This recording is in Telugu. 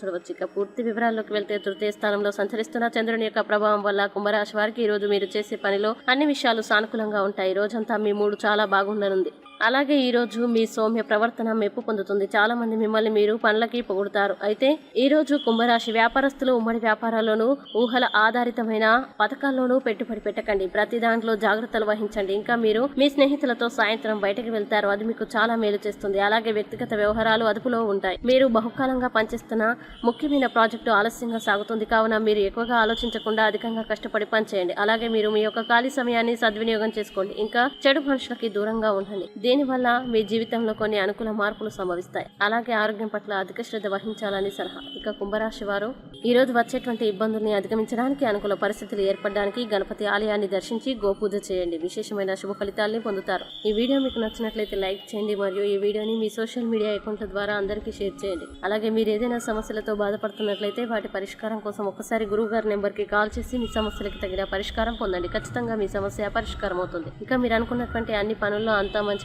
చూడవచ్చు. ఇక పూర్తి వివరాల్లోకి వెళ్తే తృతీయ స్థానంలో సంచరిస్తున్న చంద్రుని యొక్క ప్రభావం వల్ల కుంభరాశి వారికి ఈ రోజు మీరు చేసే పనిలో అన్ని విషయాలు సానుకూలంగా ఉంటాయి. రోజంతా మీ మూడు చాలా బాగుండనుంది. అలాగే ఈరోజు మీ సౌమ్య ప్రవర్తన మెప్పు పొందుతుంది. చాలామంది మిమ్మల్ని మీరు పనులకి పొగుడుతారు. అయితే ఈరోజు కుంభరాశి వ్యాపారస్తులు ఉమ్మడి వ్యాపారాల్లోనూ ఊహల ఆధారితమైన పథకాల్లోనూ పెట్టుబడి పెట్టకండి. ప్రతి దాంట్లో జాగ్రత్తలు వహించండి. ఇంకా మీరు మీ స్నేహితులతో సాయంత్రం బయటకు వెళ్తారు. అది మీకు చాలా మేలు చేస్తుంది. అలాగే వ్యక్తిగత వ్యవహారాలు అదుపులో ఉంటాయి. మీరు బహుకాలంగా పనిచేస్తున్న ముఖ్యమైన ప్రాజెక్టు ఆలస్యంగా సాగుతుంది. కావున మీరు ఎక్కువగా ఆలోచించకుండా అధికంగా కష్టపడి పనిచేయండి. అలాగే మీరు మీ యొక్క ఖాళీ సమయాన్ని సద్వినియోగం చేసుకోండి. ఇంకా చెడు మనుషులకి దూరంగా ఉండండి. దీనివల్ల మీ జీవితంలో కొన్ని అనుకూల మార్పులు సంభవిస్తాయి. అలాగే ఆరోగ్యం పట్ల అధిక శ్రద్ధ వహించాలని సలహా. ఇక కుంభరాశి వారు ఈరోజు వచ్చేటువంటి ఇబ్బందుల్ని అధిగమించడానికి అనుకూల పరిస్థితులు ఏర్పడడానికి గణపతి ఆలయాన్ని దర్శించి గోపూజ చేయండి. విశేషమైన శుభ ఫలితాల్ని పొందుతారు. ఈ వీడియో మీకు నచ్చినట్లయితే లైక్ చేయండి మరియు ఈ వీడియోని మీ సోషల్ మీడియా అకౌంట్ల ద్వారా అందరికీ షేర్ చేయండి. అలాగే మీరు ఏదైనా సమస్యలతో బాధపడుతున్నట్లయితే వాటి పరిష్కారం కోసం ఒకసారి గురువు గారి నెంబర్కి కాల్ చేసి మీ సమస్యలకు తగిన పరిష్కారం పొందండి. ఖచ్చితంగా మీ సమస్య పరిష్కారం అవుతుంది ఇక మీరు అనుకున్నటువంటి అన్ని పనుల్లో అంతా మంచి